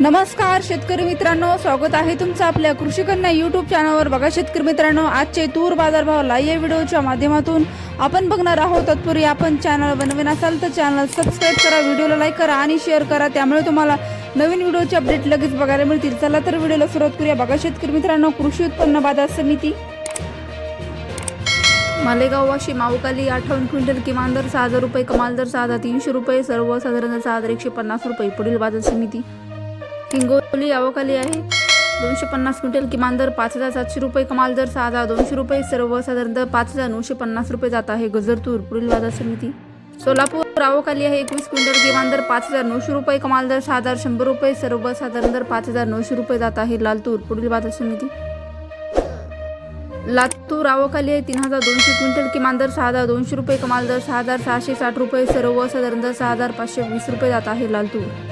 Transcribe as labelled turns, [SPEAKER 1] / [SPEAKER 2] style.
[SPEAKER 1] नमस्कार शेतकरी मित्रांनो. स्वागत आहे तुमचं आपल्या कृषी कन्या युट्यूब चॅनलवर बघा शेतकरी मित्रांनो आजचे तूर बाजारभाव लाईव्ह या व्हिडिओच्या माध्यमातून आपण बघणार आहोत. तत्पूर्वी आपण चॅनल बनवीन असाल तर चॅनल सबस्क्राईब करा व्हिडिओला लाईक करा आणि शेअर करा. त्यामुळे तुम्हाला नवीन व्हिडिओचे अपडेट लगेच बघायला मिळतील. चला तर व्हिडिओला सुरुवात करूया. बघा शेतकरी मित्रांनो कृषी उत्पन्न बाजार समिती. मालेगाव वाशी माऊकाली अठ्ठावन्न क्विंटल किमान दर सहा हजार रुपये कमाल दर सहा हजार तीनशे रुपये सर्वसाधारण दर सहा हजार एकशे पन्नास रुपये. पुढील बाजार समिती. हिंगोली अवकाली आहे. दोनशे पन्नास क्विंटल किमान दर पाच हजार सातशे रुपये कमाल दर सहा हजार दोनशे रुपये सर्वसाधारण दर पाच हजार नऊशे पन्नास रुपये जात आहे. गजरतूर पुढील बाजार समिती. सोलापूर अवकाली आहे एकवीस क्विंटल किमान दर पाच हजार नऊशे रुपये कमाल दर सहा हजार शंभर रुपये सर्वसाधारण दर पाच हजार नऊशे रुपये जात आहे. लालतूर पुढील बाजार समिती. लातूर आवकाली आहे तीन हजार दोनशे क्विंटल किमान दर सहा हजार दोनशे रुपये कमाल दर सहा हजार सहाशे साठ रुपये सर्वसाधारण दर सहा हजार पाचशे वीस रुपये जात आहे. लालतूर.